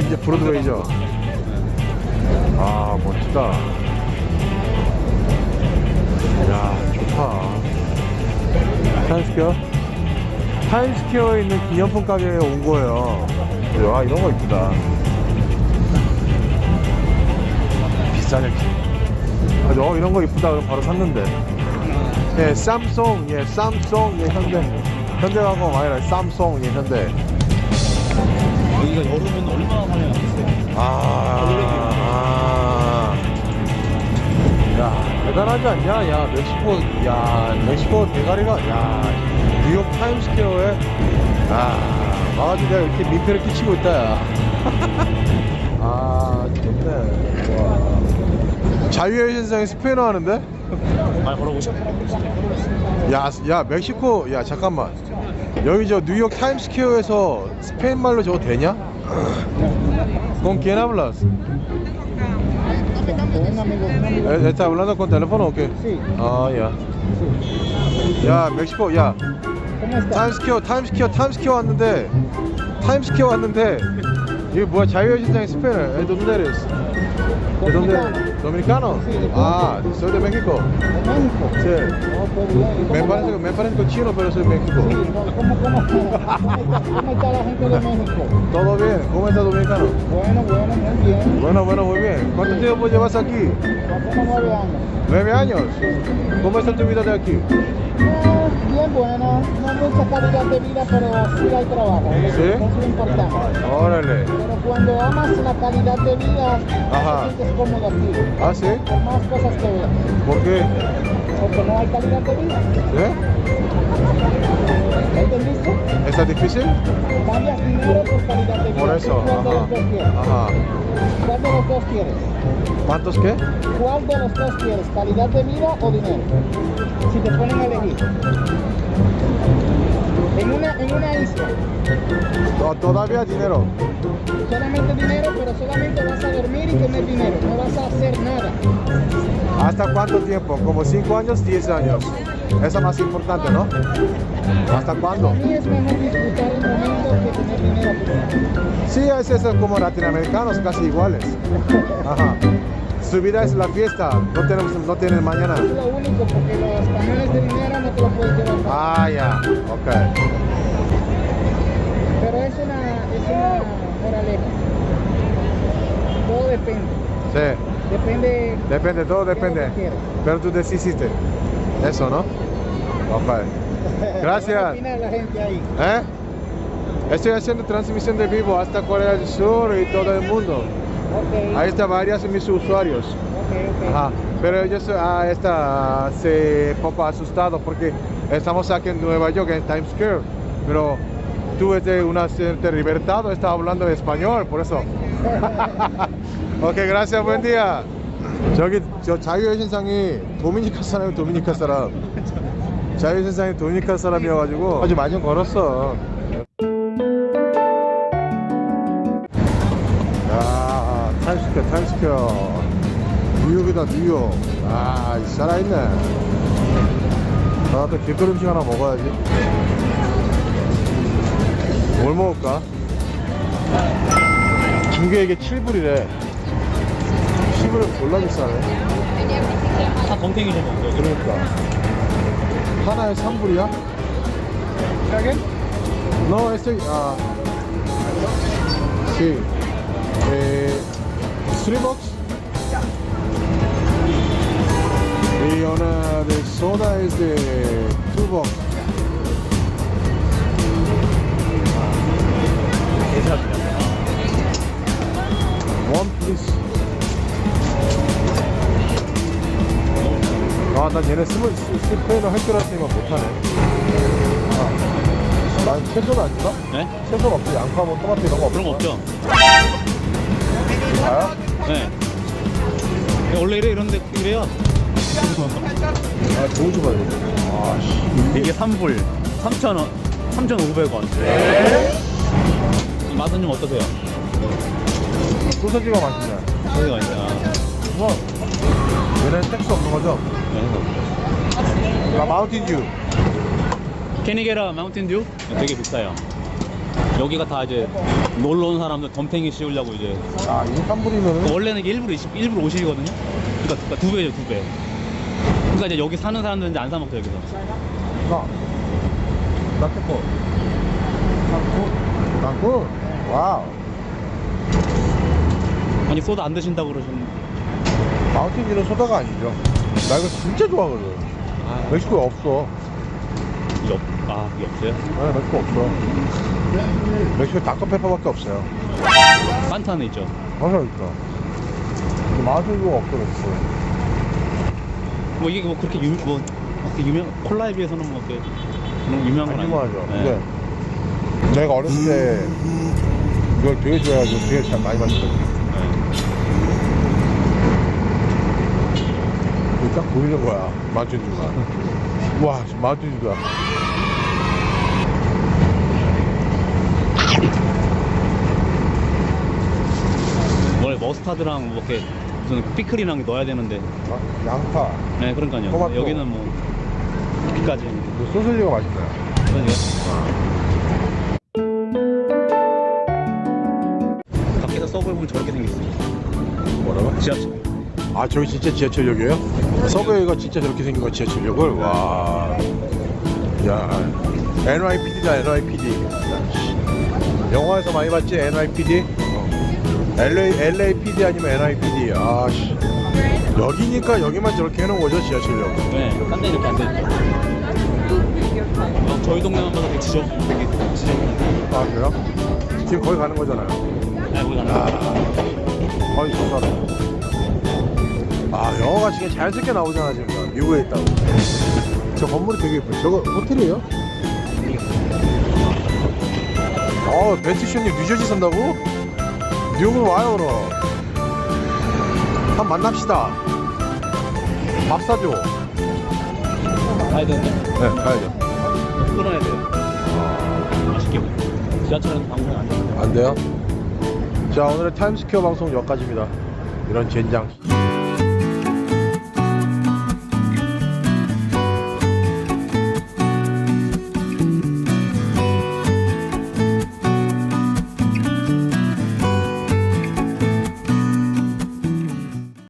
브로드웨이죠? 아, 멋지다. 야, 좋다. 타임스퀘어? 타임스퀘어에 있는 기념품 가게에 온 거예요. 와, 이런 거 이쁘다. 비싸겠지. 아, 너 이런 거 이쁘다. 그럼 바로 샀는데. 예, 삼성, 예, 삼성, 예, 현대. 현대가고 아니라 삼성, 예, 현대. 여기가 여름 야? 야, 멕시코, 야, 멕시코 대가리가, 야, 뉴욕 타임스퀘어에, 아, 와가지고 내가 이렇게 민폐를 끼치고 있다, 야. 아, 좋네. 와. 자유의 신상이 스페인어 하는데? 많이 걸어보셔. 야, 야, 멕시코, 야, 잠깐만. 여기 저 뉴욕 타임스퀘어에서 스페인 말로 저거 되냐? ¿Con quién hablas? Un amigo, un amigo. Eh, ¿Estás hablando con teléfono o qué? Sí. 아, 야. 야, 멕시코, 야. ¿Cómo está? 타임스퀘어, 타임스퀘어, 타임스퀘어 왔는데, 타임스퀘어 왔는데, 이게 뭐야, 자유의 신장이 스페인어. ¿De dónde eres? ¿De dónde? ¿Dominicano? Ah, soy de México. ¿De México? Sí. Oh, pues bien. ¿Y Me parece, me parece chino, pero soy de México. Sí, no, ¿cómo, cómo, cómo, está, cómo está la gente de México? ¿Todo bien? ¿Cómo estás, dominicano? Bueno, bueno, muy bien. Bueno, bueno, muy bien. ¿Cuánto tiempo llevas aquí? Como nueve años. ¿Nueve años? ¿Cómo está tu vida de aquí? Bien buena, no mucha calidad de vida, pero sí hay trabajo. ¿Sí? Eso es lo importante. Órale. Pero cuando amas la calidad de vida, Ajá. te sientes cómodo aquí. ¿Ah, sí? Por más cosas que veas. ¿Por qué? Porque no hay calidad de vida. ¿Eh? ¿Entendiste? ¿Está difícil? Cambias dinero por calidad de vida. Por eso, ¿Cuál de los ajá. dos quieres? Ajá. ¿Cuál de los dos quieres? ¿Cuántos qué? ¿Cuál de los dos quieres? ¿Calidad de vida o dinero? Si te ponen a elegir. En una, en una isla, To- Todavía dinero. solamente dinero, pero solamente vas a dormir y tener dinero. No vas a hacer nada. ¿Hasta cuánto tiempo? ¿Como 5 años, 10 años? Eso es más importante, ¿no? ¿Hasta cuándo? Para mí es mejor disfrutar el momento que tener dinero. Sí, es eso como latinoamericanos, casi iguales. Ajá. Su vida es la fiesta, no tenemos, no tienen mañana. Es lo único, porque los camiones de dinero no te los puedes llevar. Ah, ya, ok. Pero es una, es una moraleja. Todo depende. Sí, Depende. depende, todo de depende. Pero tú decidiste. Eso, ¿no? Ok. Gracias. ¿Qué la gente ahí? ¿Eh? Estoy haciendo transmisión de vivo hasta Corea del Sur y todo el mundo. Ok. Ahí está varios de mis usuarios. Ok, ok. Ajá. Pero ellos ah, está se poco asustado porque estamos aquí en Nueva York, en Times Square. Pero tú desde una de libertad estás hablando español, por eso. ok, gracias, buen. 저기 저 자유의 신상이 도미니카 사람이 도미니카 사람. 자유의 신상이 도미니카 사람이어가지고 아주 많이 걸었어. 야, 타임스퀘어, 타임스퀘어. 뉴욕이다, 뉴욕. 아, 이 살아있네. 나도 길거리 음식 하나 먹어야지. 뭘 먹을까? 중계에게 7불이래. 7불은 졸라 비싸네. 다 덤탱이 좀 먹어요. 그러니까. 하나에 3불이야? ¿Está No. Ah. Eh. Y una de soda es de two box. One 난 얘네 스물 스페인어 할 줄 알았더니만 못하네. 아, 난 채소는 안 주나? 네? 채소 없지. 양파, 뭐 토마토 이런 거 없어. 그런 거 없죠? 다야? 네. 원래 이래 이런데 이래요. 아, 도우지 봐야 돼. 아, 씨. 이게 3불, 3,000원, 3,500원. 맛은 좀 어떠세요? 소세지가 맛있네. 저기가 있잖아. 우와. 얘는 택스 없는 거죠? 나 마운틴 듀. 캐니게라 마운틴 듀? 되게 비싸요. 여기가 다 이제 놀러 온 사람들 덤탱이 씌우려고 이제 아, 이거 깜부리면은 원래는 이게 일부러 20, 일부러 오실거든요. 그러니까, 그러니까 두 배죠, 두 배. 그러니까 이제 여기 사는 사람들은 이제 안 사 먹죠 여기서. 나. 나트코. 나트코. 나트코. 와우. 아니 소다 안 드신다고 그러셨는데. 마운틴 는 소다가 아니죠. 나 이거 진짜 좋아하거든. 아, 멕시코에 없어. 없, 아 이게 없어요? 네, 멕시코 없어. 멕시코 닥터페퍼밖에 없어요. 판타는 있죠. 항상 있어. 마운틴도 없어, 멕시코. 뭐 이게 뭐 그렇게 유, 뭐 그렇게 유명 콜라에 비해서는 뭐 이렇게 너무 유명한 건안 유명하죠. 네. 근데 내가 어렸을 때 이걸 되게 좋아해가지고 되게 잘 많이 마셨거든. 딱 보이는 거야. 마운틴주가. 와, 마운틴주다. 원래 머스타드랑 뭐 이렇게 무슨 피클이랑 넣어야 되는데. 아, 양파. 네, 그러니까요. 토마토. 여기는 뭐 여기까지. 그 소세지가 맛있어요. 밖에서 서브에 보면 저렇게 생겼어요. 뭐라고? 지하철. 아 저기 진짜 지하철역이에요? 서브웨이가 진짜 저렇게 생긴 거 지하철역을 와. 야 NYPD다 NYPD. 영화에서 많이 봤지 NYPD? LA LAPD 아니면 NYPD. 아씨. 여기니까 여기만 저렇게 해놓은 거죠 지하철역. 네, 딴데 이렇게 안 되죠. 어, 저희 동네만 봐도 되게 지저, 되게 지저. 아 그래요? 지금 거기 가는 거잖아요. 네, 거기 가는 아, 거. 거의 좋다. 아 영화가 지금 자연스럽게 나오잖아 지금 미국에 있다고. 저 건물이 되게 예뻐요. 저거 호텔이에요? 어, 벤티쇼님 뉴저지 산다고? 뉴욕으로 와요, 그럼. 한번 만납시다. 밥 사줘. 가야 되는데. 네, 가야죠. 끊어야 돼요. 맛있게. 지하철은 방송 안 돼요. 안 돼요? 자, 오늘의 타임스퀘어 방송 여기까지입니다. 이런 젠장.